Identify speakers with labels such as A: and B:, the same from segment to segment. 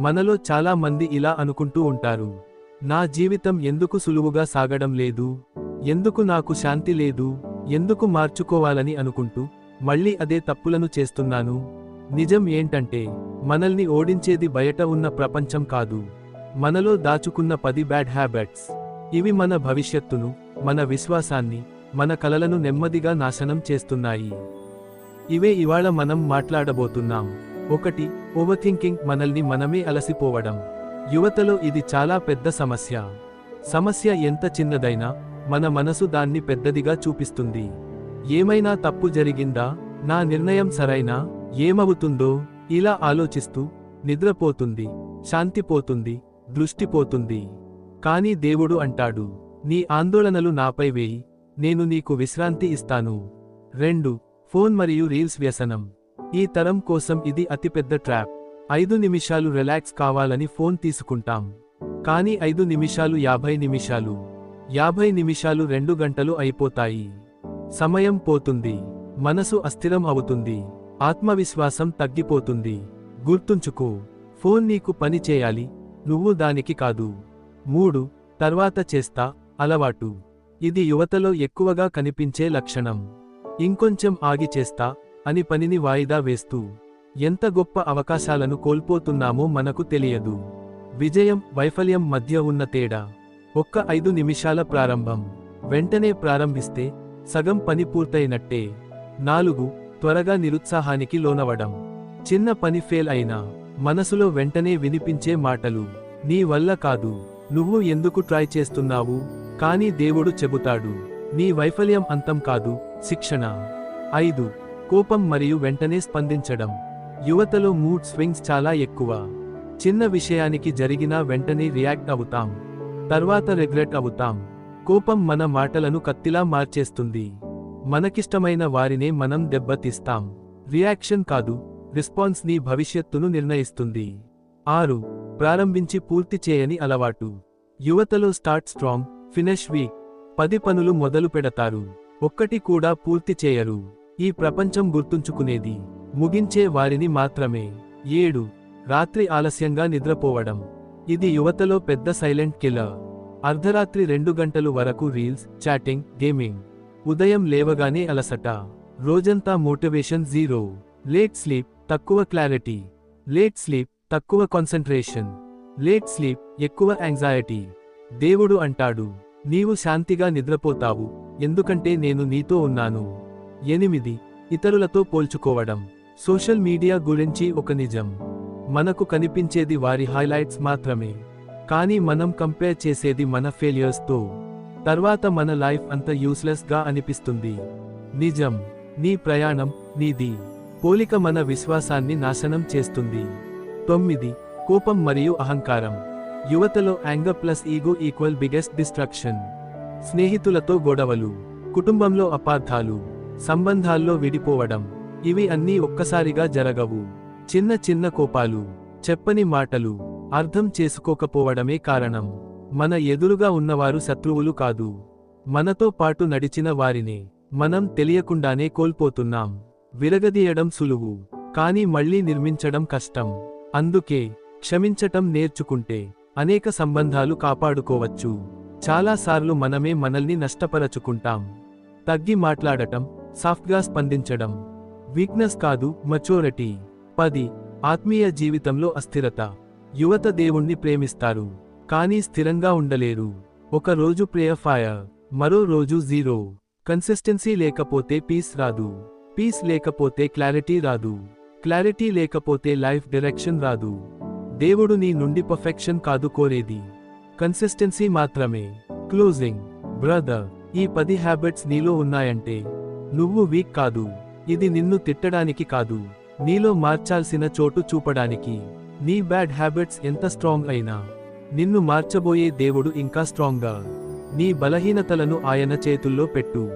A: మనలో చాలా మంది ఇలా అనుకుంటూ ఉంటారు. నా జీవితం ఎందుకు సులువుగా సాగడం లేదు? ఎందుకు నాకు శాంతి లేదు? ఎందుకు మార్చుకోవాలని అనుకుంటూ మళ్ళీ అదే తప్పులను చేస్తున్నాను. నిజం ఏంటంటే మనల్ని ఓడించేది బయట ఉన్న ప్రపంచం కాదు. మనలో దాచుకున్న పది బ్యాడ్ హ్యాబిట్స్. ఇవి మన భవిష్యత్తును మన విశ్వాసాన్ని మన కలలను నెమ్మదిగా నాశనం చేస్తున్నాయి. ఇవే ఇవాళ మనం మాట్లాడబోతున్నాం. ఒకటి ఓవర్థింకింగ్ మనల్ని మనమే అలసిపోవడం. యువతలో ఇది చాలా పెద్ద సమస్య. సమస్య ఎంత చిన్నదైనా మన మనసు దాన్ని పెద్దదిగా చూపిస్తుంది. ఏమైనా తప్పు జరిగిందా? నా నిర్ణయం సరైనా? ఏమవుతుందో? ఇలా ఆలోచిస్తూ నిద్రపోతుంది శాంతిపోతుంది దృష్టిపోతుంది కాని దేవుడు అంటాడు నీ ఆందోళనలు నాపై వేయి నేను నీకు విశ్రాంతి ఇస్తాను. రెండు ఫోన్ మరియు రీల్స్ వ్యసనం. ఈ తరం కోసం ఇది అతిపెద్ద ట్రాప్. ఐదు నిమిషాలు రిలాక్స్ కావాలని ఫోన్ తీసుకుంటాం. కానీ ఐదు నిమిషాలు యాభై నిమిషాలు. యాభై నిమిషాలు రెండు గంటలు అయిపోతాయి. సమయం పోతుంది. మనసు అస్థిరం అవుతుంది. ఆత్మవిశ్వాసం తగ్గిపోతుంది. గుర్తుంచుకో ఫోన్ నీకు పని చేయాలి. నువ్వు దానికి కాదు. మూడు తర్వాత చేస్తా అలవాటు. ఇది యువతలో ఎక్కువగా కనిపించే లక్షణం. ఇంకొంచెం ఆగి చేస్తా అని పనిని వాయిదా వేస్తూ ఎంత గొప్ప అవకాశాలను కోల్పోతున్నామో మనకు తెలియదు. విజయం వైఫల్యం మధ్య ఉన్న తేడా. ఒక్క ఐదు నిమిషాల ప్రారంభం. వెంటనే ప్రారంభిస్తే సగం పని పూర్తయినట్టే. నాలుగు త్వరగా నిరుత్సాహానికి లోనవడం. చిన్న పని ఫెయిల్ అయినా మనసులో వెంటనే వినిపించే మాటలు. నీ వల్ల కాదు. నువ్వు ఎందుకు ట్రై చేస్తున్నావు? కానీ దేవుడు చెబుతాడు. నీ వైఫల్యం అంతం కాదు. శిక్షణ. ఐదు కోపం మరియు వెంటనే స్పందించడం. యువతలో మూడ్ స్వింగ్స్ చాలా ఎక్కువ. చిన్న విషయానికి జరిగినా వెంటనే రియాక్ట్ అవుతాం. తర్వాత రిగ్రెట్ అవుతాం. కోపం మన మాటలను కత్తిలా మార్చేస్తుంది. మనకిష్టమైన వారినే మనం దెబ్బతీస్తాం. రియాక్షన్ కాదు రిస్పాన్స్ నీ భవిష్యత్తును నిర్ణయిస్తుంది. ఆరు ప్రారంభించి పూర్తి చేయని అలవాటు. యువతలో స్టార్ట్ స్ట్రాంగ్ ఫినిష్ వీక్. పది పనులు మొదలు పెడతారు. ఒక్కటి కూడా పూర్తి చేయరు. ఈ ప్రపంచం గుర్తుంచుకునేది. ముగించే వారిని మాత్రమే. ఏడు. రాత్రి ఆలస్యంగా నిద్రపోవడం. ఇది యువతలో పెద్ద సైలెంట్ కిల్లర్. అర్ధరాత్రి రెండు గంటలు వరకు రీల్స్ చాటింగ్ గేమింగ్. ఉదయం లేవగానే అలసట. రోజంతా మోటివేషన్ జీరో. లేట్ స్లీప్ తక్కువ క్లారిటీ. లేట్ స్లీప్ తక్కువ కాన్సన్ట్రేషన్. లేట్ స్లీప్ ఎక్కువ యాంగ్జైటీ. దేవుడు అంటాడు నీవు శాంతిగా నిద్రపోతావు. ఎందుకంటే నేను నీతో ఉన్నాను. ఎనిమిది. ఇతరులతో పోల్చుకోవడం. సోషల్ మీడియా గురించి ఒక నిజం. మనకు కనిపించేది వారి హైలైట్స్ మాత్రమే. కానీ మనం కంపేర్ చేసేది మన ఫెయిలియర్స్తో తర్వాత మన లైఫ్ అంత యూస్లెస్గా అనిపిస్తుంది. నిజం. నీ ప్రయాణం నీది. పోలిక మన విశ్వాసాన్ని నాశనం చేస్తుంది. తొమ్మిది. కోపం మరియు అహంకారం. యువతలో anger plus ego equal biggest destruction. స్నేహితులతో గొడవలు. కుటుంబంలో అపార్థాలు. సంబంధాల్లో విడిపోవడం. ఇవి అన్నీ ఒక్కసారిగా జరగవు. చిన్న చిన్న కోపాలు చెప్పని మాటలు అర్థం చేసుకోకపోవడమే కారణం. మన ఎదురుగా ఉన్నవారు శత్రువులు కాదు. మనతో పాటు నడిచిన వారినే మనం తెలియకుండానే కోల్పోతున్నాం. విరగదీయడం సులువు కానీ మళ్ళీ నిర్మించడం కష్టం. అందుకే క్షమించటం నేర్చుకుంటే అనేక సంబంధాలు కాపాడుకోవచ్చు. చాలాసార్లు మనమే మనల్ని నష్టపరచుకుంటాం. తగ్గి మాట్లాడటం సాఫ్ట్గా స్పందించడం. వీక్నెస్ కాదు మచోరిటీ పది. ఆత్మీయ జీవితంలో అస్థిరత. యువత దేవుణ్ణి ప్రేమిస్తారు. కానీ స్థిరంగా ఉండలేరు. ఒక రోజు ప్రేయర్ ఫైర్. మరో రోజు జీరో. కన్సిస్టెన్సీ లేకపోతే పీస్ రాదు. పీస్ లేకపోతే క్లారిటీ రాదు. క్లారిటీ లేకపోతే లైఫ్ డైరెక్షన్ రాదు. దేవుడు నీ నుండి పర్ఫెక్షన్ కాదు కోరేది. కన్సిస్టెన్సీ మాత్రమే. క్లోజింగ్. బ్రదర్ ఈ పది హ్యాబిట్స్ నీలో ఉన్నాయంటే నువ్వు వీక్ కాదు. ఇది నిన్ను తిట్టడానికి కాదు. నీలో మార్చాల్సిన చోటు చూపడానికి. నీ బ్యాడ్ హ్యాబిట్స్ ఎంత స్ట్రాంగ్ అయినా. నిన్ను మార్చబోయే దేవుడు ఇంకా స్ట్రాంగ్గా నీ బలహీనతలను ఆయన చేతుల్లో పెట్టు.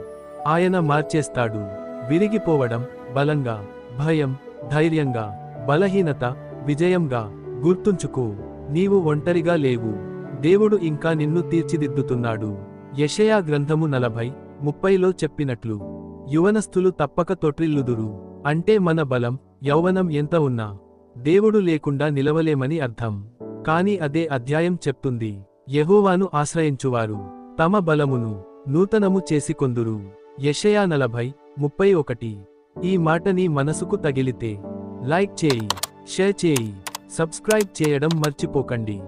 A: ఆయన మార్చేస్తాడు. విరిగిపోవడం బలంగా భయం ధైర్యంగా బలహీనత విజయంగా గుర్తుంచుకో. నీవు ఒంటరిగా లేవు. దేవుడు ఇంకా నిన్ను తీర్చిదిద్దుతున్నాడు. యషయా గ్రంథము నలభై ముప్పైలో చెప్పినట్లు. యువనస్తులు తప్పక తొట్రిల్లుదురు అంటే మన బలం యౌవనం ఎంత ఉన్నా దేవుడు లేకుండా నిలవలేమని అర్థం. కాని అదే అధ్యాయం చెప్తుంది. యెహోవాను ఆశ్రయించువారు. తమ బలమును నూతనము చేసికొందురు. యషయా నలభై ముప్పై ఒకటి. ఈ మాట నీ మనసుకు తగిలితే లైక్ చేయి షేర్ చేయి సబ్స్క్రైబ్ చేయడం మర్చిపోకండి.